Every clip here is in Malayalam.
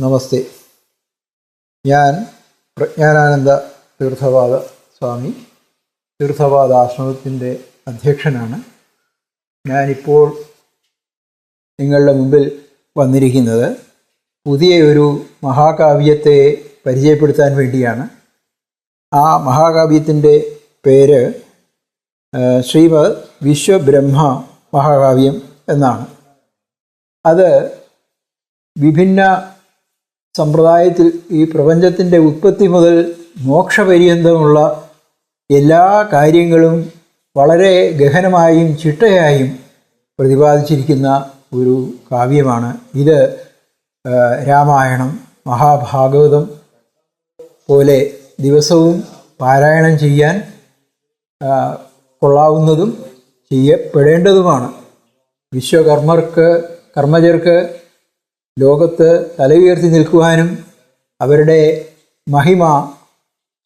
നമസ്തേ. ഞാൻ പ്രജ്ഞാനാനന്ദ തീർത്ഥവാദ സ്വാമി തീർത്ഥവാദ ആശ്രമത്തിന്റെ അധ്യക്ഷനാണ്. ഞാനിപ്പോൾ നിങ്ങളുടെ മുമ്പിൽ വന്നിരിക്കുന്നത് പുതിയ ഒരു മഹാകാവ്യത്തെ പരിചയപ്പെടുത്താൻ വേണ്ടിയാണ്. ആ മഹാകാവ്യത്തിന്റെ പേര് ശ്രീമദ് വിശ്വബ്രഹ്മ മഹാകാവ്യം എന്നാണ്. അത് വിഭിന്ന സമ്പ്രദായത്തിൽ ഈ പ്രപഞ്ചത്തിന്റെ ഉത്പത്തി മുതൽ മോക്ഷപര്യന്തമുള്ള എല്ലാ കാര്യങ്ങളും വളരെ ഗഹനമായും ചിട്ടയായും പ്രതിപാദിച്ചിരിക്കുന്ന ഒരു കാവ്യമാണ്. ഇത് രാമായണം മഹാഭാഗവതം പോലെ ദിവസവും പാരായണം ചെയ്യാൻ കൊള്ളാവുന്നതും ചെയ്യപ്പെടേണ്ടതുമാണ്. വിശ്വകർമ്മർക്ക് കർമ്മജർക്ക് ലോകത്ത് തലയുയർത്തി നിൽക്കുവാനും അവരുടെ മഹിമ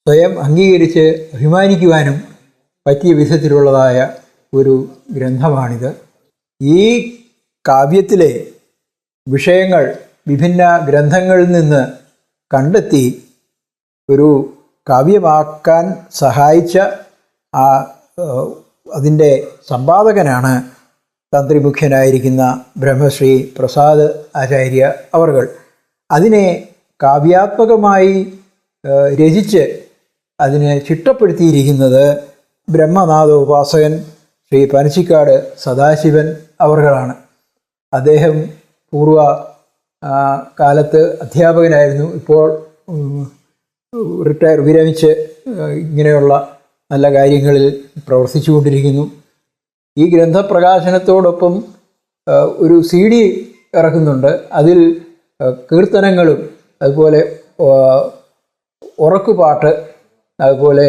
സ്വയം അംഗീകരിച്ച് അഭിമാനിക്കുവാനും പറ്റിയ വിധത്തിലുള്ളതായ ഒരു ഗ്രന്ഥമാണിത്. ഈ കാവ്യത്തിലെ വിഷയങ്ങൾ വിഭിന്ന ഗ്രന്ഥങ്ങളിൽ നിന്ന് കണ്ടെത്തി ഒരു കാവ്യമാക്കാൻ സഹായിച്ച ആ അതിന്റെ സമ്പാദകനാണ് തന്ത്രിമുഖ്യനായിരിക്കുന്ന ബ്രഹ്മശ്രീ പ്രസാദ് ആചാര്യ അവർകൾ അതിനെ കാവ്യാത്മകമായി രചിച്ച് അതിനെ ചിട്ടപ്പെടുത്തിയിരിക്കുന്നത് ബ്രഹ്മനാഥ ഉപാസകൻ ശ്രീ പനച്ചിക്കാട് സദാശിവൻ അവർകളാണ്. അദ്ദേഹം പൂർവ കാലത്ത് അധ്യാപകനായിരുന്നു. ഇപ്പോൾ റിട്ടയർ വിരമിച്ച് ഇങ്ങനെയുള്ള നല്ല കാര്യങ്ങളിൽ പ്രവർത്തിച്ചുകൊണ്ടിരിക്കുന്നു. ഈ ഗ്രന്ഥപ്രകാശനത്തോടൊപ്പം ഒരു സി ഡി ഇറക്കുന്നുണ്ട്. അതിൽ കീർത്തനങ്ങളും അതുപോലെ ഉറക്കുപാട്ട് അതുപോലെ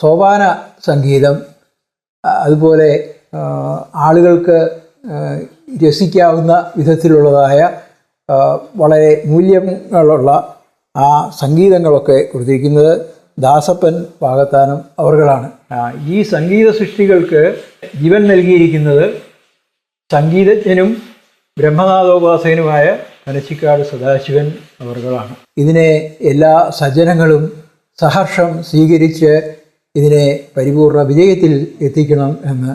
സോപാന സംഗീതം അതുപോലെ ആളുകൾക്ക് രസിക്കാവുന്ന വിധത്തിലുള്ളതായ വളരെ മൂല്യങ്ങളുള്ള ആ സംഗീതങ്ങളൊക്കെ കൊടുത്തിരിക്കുന്നത്. ദാസപ്പൻ പാകത്താനം അവർകളാണ് ഈ സംഗീത സൃഷ്ടികൾക്ക് ജീവൻ നൽകിയിരിക്കുന്നത് സംഗീതജ്ഞനും ബ്രഹ്മനാഥോപാസകനുമായ പനച്ചിക്കാട് സദാശിവൻ അവർകളാണ് ഇതിനെ എല്ലാ സജ്ജനങ്ങളും സഹർഷം സ്വീകരിച്ച് ഇതിനെ പരിപൂർണ വിജയത്തിൽ എത്തിക്കണം എന്ന്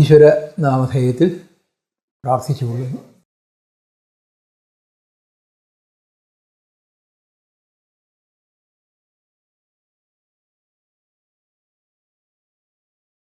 ഈശ്വര നാമധേയത്തിൽ പ്രാർത്ഥിച്ചുകൊള്ളുന്നു.